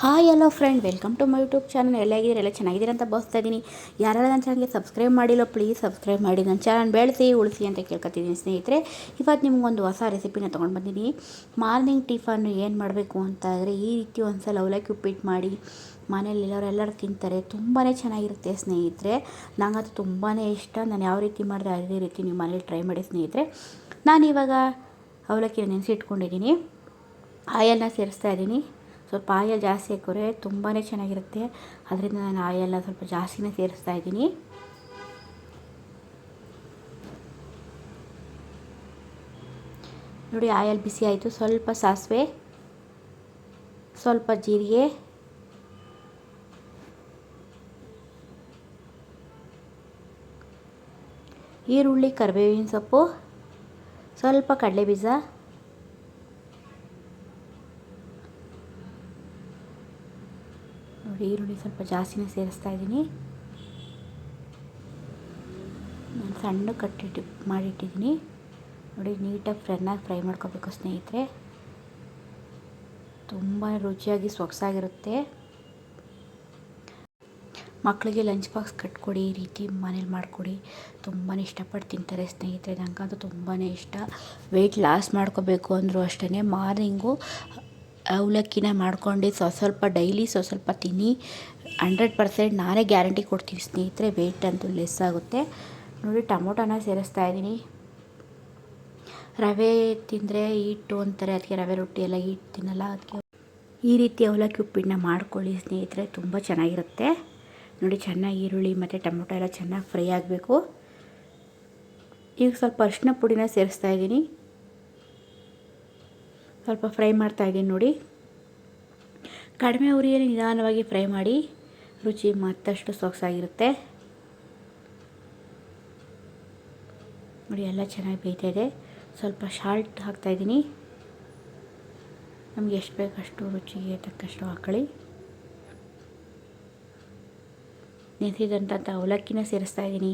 Hi hello friend welcome to my YouTube channel ಎಲ್ಲ ಆಗಿದ್ದೀರಿ? ಎಲ್ಲ ಚೆನ್ನಾಗಿದ್ದೀರಿ ಅಂತ ಭಾವಿಸ್ತಾ ಇದ್ದೀನಿ. ಯಾರೆಲ್ಲ ನನ್ನ ಚಾನಲ್ಗೆ ಸಬ್ಸ್ಕ್ರೈಬ್ ಮಾಡಿಲ್ಲ ಪ್ಲೀಸ್ ಸಬ್ಸ್ಕ್ರೈಬ್ ಮಾಡಿ. ನನ್ನ ಚಾನಲ್ ಬೆಳೆಸಿ, ಉಳಿಸಿ ಅಂತ ಕೇಳ್ಕೊತಿದ್ದೀನಿ ಸ್ನೇಹಿತರೆ. ಇವತ್ತು ನಿಮಗೊಂದು ಹೊಸ ರೆಸಿಪಿನ ತೊಗೊಂಡು ಬಂದಿದ್ದೀನಿ. ಮಾರ್ನಿಂಗ್ ಟಿಫನ್ ಏನು ಮಾಡಬೇಕು ಅಂತ ಆದರೆ ಈ ರೀತಿ ಒಂದು ಸಲ ಅವಲಕ್ಕಿ ಉಪ್ಪಿಟ್ಟು ಮಾಡಿ ಮನೇಲಿ ಎಲ್ಲರೂ ತಿಂತಾರೆ. ತುಂಬಾ ಚೆನ್ನಾಗಿರುತ್ತೆ ಸ್ನೇಹಿತರೆ. ನನಗಂತೂ ತುಂಬಾ ಇಷ್ಟ. ನಾನು ಯಾವ ರೀತಿ ಮಾಡಿದೆ ಅದೇ ರೀತಿ ನೀವು ಮನೇಲಿ ಟ್ರೈ ಮಾಡಿ ಸ್ನೇಹಿತರೆ. ನಾನಿವಾಗ ಅವಲಕ್ಕಿನ ನೆನೆಸಿಟ್ಕೊಂಡಿದ್ದೀನಿ. ಆಯಲ್ನ ಸೇರಿಸ್ತಾ ಇದ್ದೀನಿ. ಸ್ವಲ್ಪ ಆಯಲ್ ಜಾಸ್ತಿ ಹಾಕಿದ್ರೆ ತುಂಬಾ ಚೆನ್ನಾಗಿರುತ್ತೆ. ಅದರಿಂದ ನಾನು ಆಯಲ್ನ ಸ್ವಲ್ಪ ಜಾಸ್ತಿನೇ ಸೇರಿಸ್ತಾ ಇದ್ದೀನಿ. ನೋಡಿ ಆಯಲ್ ಬಿಸಿ ಆಯಿತು. ಸ್ವಲ್ಪ ಸಾಸಿವೆ, ಸ್ವಲ್ಪ ಜೀರಿಗೆ, ಈರುಳ್ಳಿ, ಕರಿಬೇವಿನ ಸೊಪ್ಪು, ಸ್ವಲ್ಪ ಕಡಲೆ ಬೀಜ ಈರುಳ್ಳಿ ಸ್ವಲ್ಪ ಜಾಸ್ತಿನೇ ಸೇರಿಸ್ತಾ ಇದ್ದೀನಿ. ನಾನು ಸಣ್ಣ ಕಟ್ಟಿಟ್ಟು ಮಾಡಿಟ್ಟಿದ್ದೀನಿ. ನೋಡಿ, ನೀಟಾಗಿ ಫ್ರೆನ್ನಾಗಿ ಫ್ರೈ ಮಾಡ್ಕೋಬೇಕು ಸ್ನೇಹಿತರೆ. ತುಂಬ ರುಚಿಯಾಗಿ ಸೊಗಸಾಗಿರುತ್ತೆ. ಮಕ್ಕಳಿಗೆ ಲಂಚ್ ಬಾಕ್ಸ್ ಕಟ್ಕೊಡಿ, ಈ ರೀತಿ ಮನೇಲಿ ಮಾಡಿಕೊಡಿ. ತುಂಬಾ ಇಷ್ಟಪಟ್ಟು ತಿಂತಾರೆ ಸ್ನೇಹಿತರೆ. ನನಗಂತೂ ತುಂಬಾ ಇಷ್ಟ. ವೆಯ್ಟ್ ಲಾಸ್ ಮಾಡ್ಕೋಬೇಕು ಅಂದರೂ ಅಷ್ಟೇ ಮಾರ್ನಿಂಗು ಅವಲಕ್ಕಿನ ಮಾಡ್ಕೊಂಡು ಸ್ವ ಸ್ವಲ್ಪ ಡೈಲಿ ಸ್ವ ಸ್ವಲ್ಪ ತಿನ್ನಿ. ಹಂಡ್ರೆಡ್ ಪರ್ಸೆಂಟ್ ನಾನೇ ಗ್ಯಾರಂಟಿ ಕೊಡ್ತೀನಿ ಸ್ನೇಹಿತರೆ ವೆಯ್ಟ್ ಅಂತೂ ಲೆಸ್ ಆಗುತ್ತೆ. ನೋಡಿ, ಟೊಮೊಟೊನ ಸೇರಿಸ್ತಾ ಇದ್ದೀನಿ. ರವೆ ತಿಂದರೆ ಹಿಟ್ಟು ಅಂತಾರೆ, ಅದಕ್ಕೆ ರವೆ ರೊಟ್ಟಿ ಎಲ್ಲ ಹಿಟ್ಟು ತಿನ್ನಲ್ಲ, ಅದಕ್ಕೆ ಈ ರೀತಿ ಅವಲಕ್ಕಿ ಉಪ್ಪಿಟ್ಟನ್ನ ಮಾಡ್ಕೊಳ್ಳಿ ಸ್ನೇಹಿತರೆ, ತುಂಬ ಚೆನ್ನಾಗಿರುತ್ತೆ. ನೋಡಿ, ಚೆನ್ನಾಗಿ ಈರುಳ್ಳಿ ಮತ್ತು ಟೊಮೊಟೊ ಎಲ್ಲ ಚೆನ್ನಾಗಿ ಫ್ರೈ ಆಗಬೇಕು. ಈಗ ಸ್ವಲ್ಪ ಅರಿಶಿನ ಪುಡಿನ ಸೇರಿಸ್ತಾ ಇದ್ದೀನಿ. ಸ್ವಲ್ಪ ಫ್ರೈ ಮಾಡ್ತಾ ಇದ್ದೀನಿ ನೋಡಿ. ಕಡಿಮೆ ಉರಿಯಲ್ಲಿ ನಿಧಾನವಾಗಿ ಫ್ರೈ ಮಾಡಿ ರುಚಿ ಮತ್ತಷ್ಟು ಸೊಗಸಾಗಿರುತ್ತೆ ನೋಡಿ, ಎಲ್ಲ ಚೆನ್ನಾಗಿ ಬೇಯ್ತಾ ಇದೆ. ಸ್ವಲ್ಪ ಶಾಲ್ಟ್ ಹಾಕ್ತಾಯಿದ್ದೀನಿ ನಮ್ಗೆ ಎಷ್ಟು ಬೇಕಷ್ಟು ರುಚಿಗೆ ತಕ್ಕಷ್ಟು ಹಾಕೊಳ್ಳಿ. ನೆನೆಸಿದಂಥ ಅವಲಕ್ಕಿನ ಸೇರಿಸ್ತಾ ಇದ್ದೀನಿ.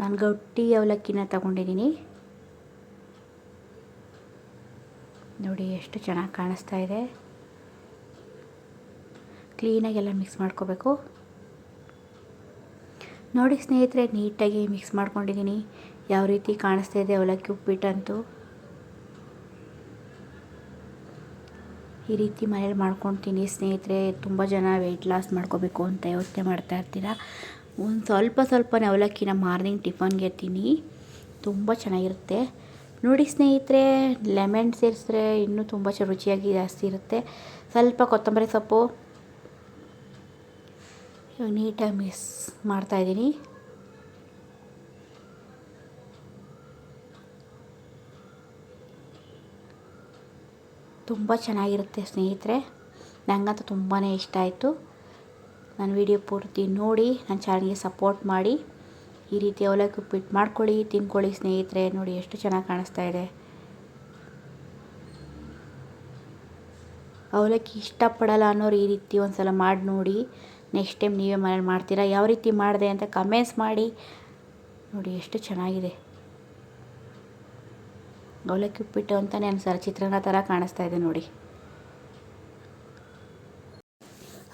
ನಾನು ಗಟ್ಟಿ ಅವಲಕ್ಕಿನ ತಗೊಂಡಿದ್ದೀನಿ ನೋಡಿ ಎಷ್ಟು ಚೆನ್ನಾಗಿ ಕಾಣಿಸ್ತಾ ಇದೆ. ಕ್ಲೀನಾಗೆಲ್ಲ ಮಿಕ್ಸ್ ಮಾಡ್ಕೋಬೇಕು. ನೋಡಿ ಸ್ನೇಹಿತರೆ, ನೀಟಾಗಿ ಮಿಕ್ಸ್ ಮಾಡ್ಕೊಂಡಿದ್ದೀನಿ ಯಾವ ರೀತಿ ಕಾಣಿಸ್ತಾ ಇದೆ ಅವಲಕ್ಕಿ ಉಪ್ಪಿಟ್ಟಂತೂ. ಈ ರೀತಿ ಮನೇಲಿ ಮಾಡ್ಕೊತೀನಿ ಸ್ನೇಹಿತರೆ. ತುಂಬ ಜನ ವೆಯ್ಟ್ ಲಾಸ್ ಮಾಡ್ಕೋಬೇಕು ಅಂತ ಯೋಚನೆ ಮಾಡ್ತಾ ಇರ್ತೀರ. ಒಂದು ಸ್ವಲ್ಪ ಸ್ವಲ್ಪನೇ ಅವಲಕ್ಕಿನ ಮಾರ್ನಿಂಗ್ ಟಿಫನ್ಗೆ ತಿನ್ನಿ. ತುಂಬ ಚೆನ್ನಾಗಿರುತ್ತೆ. ನೋಡಿ ಸ್ನೇಹಿತರೆ, ಲೆಮನ್ ಸೇರಿಸಿದ್ರೆ ಇನ್ನೂ ತುಂಬ ಚ ರುಚಿಯಾಗಿ ಜಾಸ್ತಿ ಇರುತ್ತೆ. ಸ್ವಲ್ಪ ಕೊತ್ತಂಬರಿ ಸೊಪ್ಪು. ನೀಟಾಗಿ ಮಿಕ್ಸ್ ಮಾಡ್ತಾಯಿದ್ದೀನಿ ತುಂಬ ಚೆನ್ನಾಗಿರುತ್ತೆ ಸ್ನೇಹಿತರೆ. ನನಗಂತೂ ತುಂಬಾ ಇಷ್ಟ ಆಯಿತು. ನನ್ನ ವಿಡಿಯೋ ಪೂರ್ತಿ ನೋಡಿ, ನನ್ನ ಚಾನಲ್ಗೆ ಸಪೋರ್ಟ್ ಮಾಡಿ. ಈ ರೀತಿ ಅವಲಕ್ಕಿ ಉಪ್ಪಿಟ್ಟು ಮಾಡ್ಕೊಳ್ಳಿ, ತಿನ್ಕೊಳ್ಳಿ ಸ್ನೇಹಿತರೆ. ನೋಡಿ ಎಷ್ಟು ಚೆನ್ನಾಗಿ ಕಾಣಿಸ್ತಾ ಇದೆ. ಅವಲಕ್ಕಿ ಇಷ್ಟಪಡಲ್ಲ ಅನ್ನೋರು ಈ ರೀತಿ ಒಂದು ಸಲ ಮಾಡಿ ನೋಡಿ. ನೆಕ್ಸ್ಟ್ ಟೈಮ್ ನೀವೇ ಮನೇಲಿ ಮಾಡ್ತೀರಾ? ಯಾವ ರೀತಿ ಮಾಡಿದೆ ಅಂತ ಕಮೆಂಟ್ಸ್ ಮಾಡಿ. ನೋಡಿ ಎಷ್ಟು ಚೆನ್ನಾಗಿದೆ. ಅವಲಕ್ಕಿ ಉಪ್ಪಿಟ್ಟು ಅಂತಲೇ ಅನ್ಸಲ್ಲ ಚಿತ್ರಾನ್ನ ಥರ ಕಾಣಿಸ್ತಾ ಇದೆ ನೋಡಿ.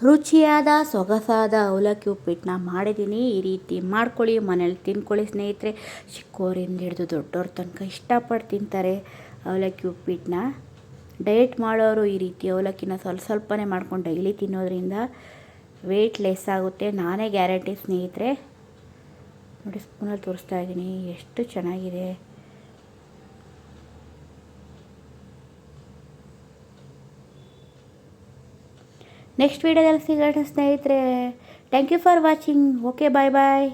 ರುಚಿಯಾದ, ಸೊಗಸಾದ ಅವಲಕ್ಕಿ ಉಪ್ಪಿಟ್ಟನ್ನ ಮಾಡಿದ್ದೀನಿ ಈ ರೀತಿ ಮಾಡ್ಕೊಳ್ಳಿ ಮನೇಲಿ ತಿನ್ಕೊಳ್ಳಿ ಸ್ನೇಹಿತರೆ. ಚಿಕ್ಕೋರಿಂದ ಹಿಡಿದು ದೊಡ್ಡವ್ರ ತನಕ ಇಷ್ಟಪಟ್ಟು ತಿಂತಾರೆ ಅವಲಕ್ಕಿ ಉಪ್ಪಿಟ್ಟನ್ನ ಡಯಟ್ ಮಾಡೋರು ಈ ರೀತಿ ಅವಲಕ್ಕಿನ ಸ್ವಲ್ಪ ಸ್ವಲ್ಪನೇ ಮಾಡ್ಕೊಂಡು ಡೈಲಿ ತಿನ್ನೋದ್ರಿಂದ ವೆಯ್ಟ್ ಲೆಸ್ ಆಗುತ್ತೆ. ನಾನೇ ಗ್ಯಾರಂಟಿ ಸ್ನೇಹಿತರೆ. ನೋಡಿ ಸ್ಪೂನಲ್ಲಿ ತೋರಿಸ್ತಾ ಇದ್ದೀನಿ. ಎಷ್ಟು ಚೆನ್ನಾಗಿದೆ. ನೆಕ್ಸ್ಟ್ ವೀಡಿಯೋದಲ್ಲಿ ಸಿಗೋಣ ಸ್ನೇಹಿತರೆ thank you for watching okay bye bye